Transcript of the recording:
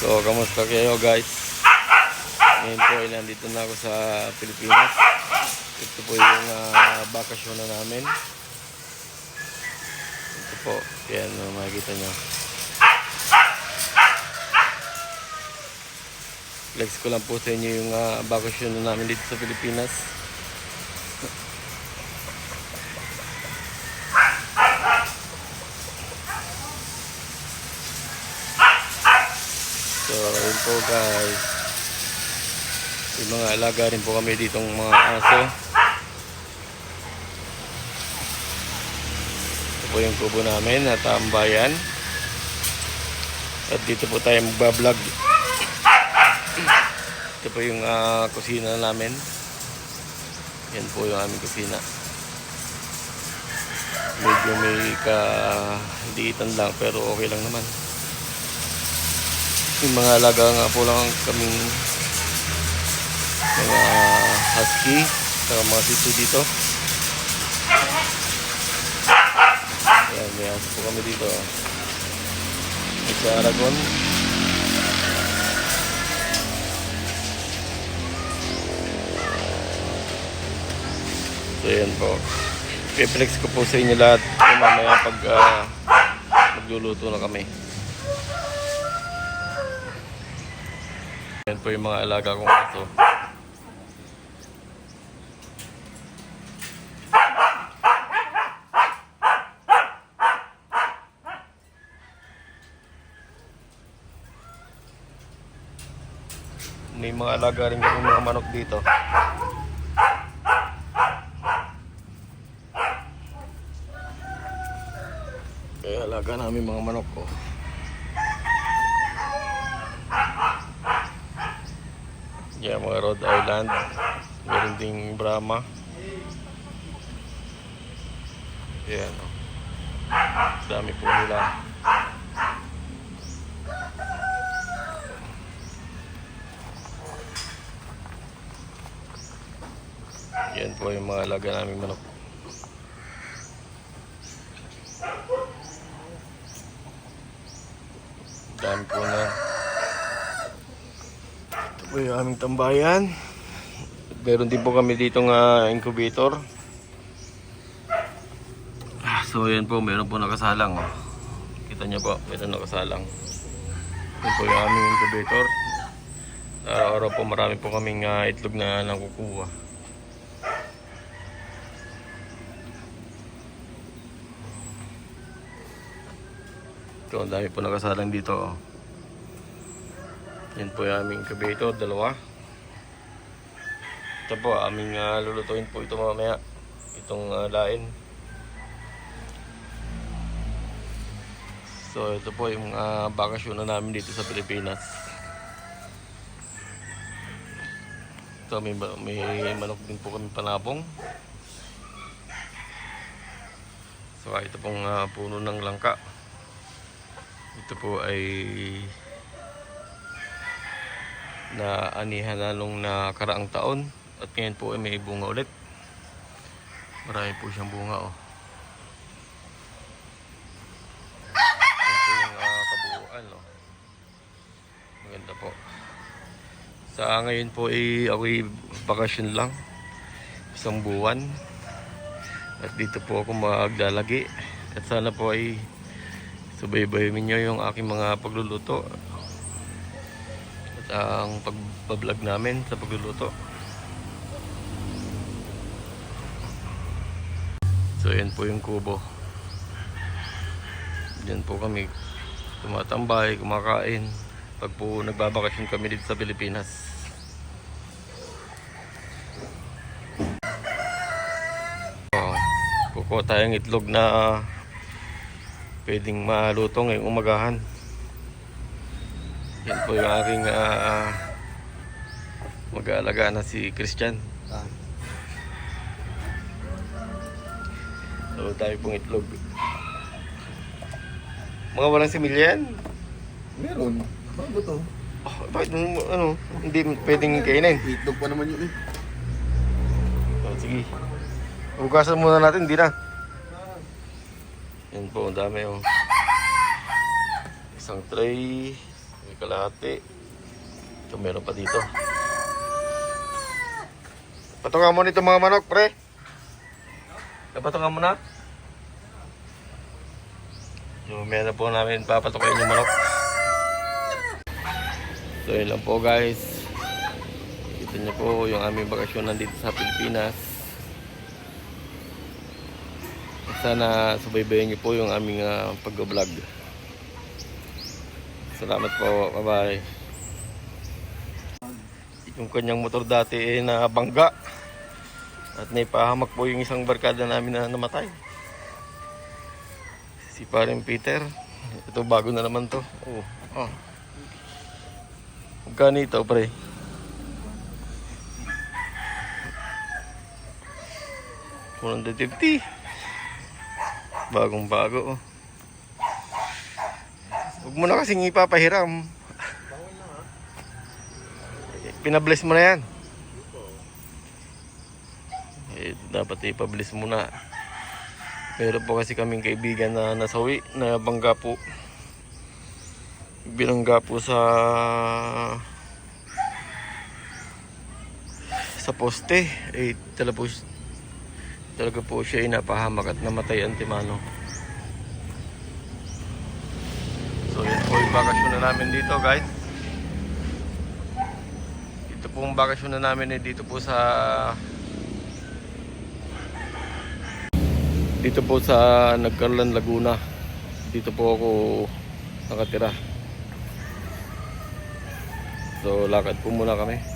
So, kamusta kayo guys? Ngayon po ay nandito na ako sa Pilipinas. Ito po yung uh, bakasyon na namin. Ito po, yan uh, makikita nyo. Flex ko lang po sa inyo yung uh, bakasyon na namin dito sa Pilipinas. Po guys. May mga alaga rin po kami ditong mga aso. Ito po yung kubo namin na tambayan. At dito po tayo magbablog. Ito po yung ah, kusina namin. Yan po yung aming kusina. Medyo may ka-liitan lang pero okay lang naman. Yung mga alaga nga po lang kaming mga husky saka mga sitso dito. Ayan, may aso po kami dito. Sa Aragon. So yan po. I-flex ko po sa inyo lahat mamaya pag ah, magluluto na kami. Yan po yung mga alaga kong aso. May mga alaga rin kami mga manok dito. Kaya alaga namin mga manok ko. Yan mga Rhode Island. Meron ding Brahma. Yan o. Dami po nila. Yan po yung mga alaga namin manok. Dami po na. Po yung aming tambayan. Meron din po kami dito nga incubator. Ah, So yan po, meron po nakasalang. Kita niyo po, meron nakasalang. Yan po yung aming incubator. Araw-araw po marami po kaming ah, itlog na nakukuha. Ito, ang dami po nakasalang dito. oh. Yan po yung aming incubator, dalawa. Ito po, aming ah, lulutuin po ito mamaya. Itong ah, lain. So, ito po yung uh, bakasyon na namin dito sa Pilipinas. Ito, may, may manok din po kami panabong. So, ito pong ah, puno ng langka. Ito po ay na anihan na nung nakaraang taon at ngayon po ay may bunga ulit. Marami po siyang bunga oh. Yan yung ah, kabuuan oh. Maganda po. Sa ngayon po ay ako'y bakasyon lang. Isang buwan. At dito po ako maglalagi. At sana po ay subaybayin niyo yung aking mga pagluluto. Ang pagbablog namin sa pagluluto. So yan po yung kubo. Diyan po kami tumatambay, kumakain. Pag po nagbabakasyon kami dito sa Pilipinas. Oh, kukuha tayong itlog na pwedeng maluto ngayong umagahan. Yan po yung aking ah, mag-aalaga na si Christian. Ah, So tayo pong itlog. Mga walang similya yan. meron. Bago to. Oh, bakit ano, hindi pwedeng kainin? Itlog pa naman yun eh. Oh, sige. Hugasan muna natin, hindi na. Yan po, ang dami oh. Isang tray. Kalahati. Ito meron pa dito. Patungan mo nito mga manok, pre. Napatungan mo na? So, meron po namin papatukayin yung manok. So, yun lang po guys. Kita niyo po yung aming bakasyon nandito sa Pilipinas. Sana subaybayan niyo po yung aming uh, pag-vlog. Salamat po. Bye-bye. Yung kanyang motor dati eh, na bangga. At naipahamak po yung isang barkada namin na namatay. Si paring Peter. Ito bago na naman to. Oh. oh. Magkano ito, pre? Hundred fifty. Bagong bago. oh. Huwag mo na kasing ipapahiram. Pinabless mo na yan. Eh, dapat ipabless mo na. Meron po kasi kaming kaibigan na nasawi na bangga po. Binangga po sa sa poste. Eh, talaga po, talaga po siya ay napahamak at namatay antimano. So yun po yung bakasyon na namin dito guys. Ito po yung bakasyon na namin eh, dito po sa dito po sa Nagkarlan Laguna. Dito po ako nakatira. So lakad po muna kami.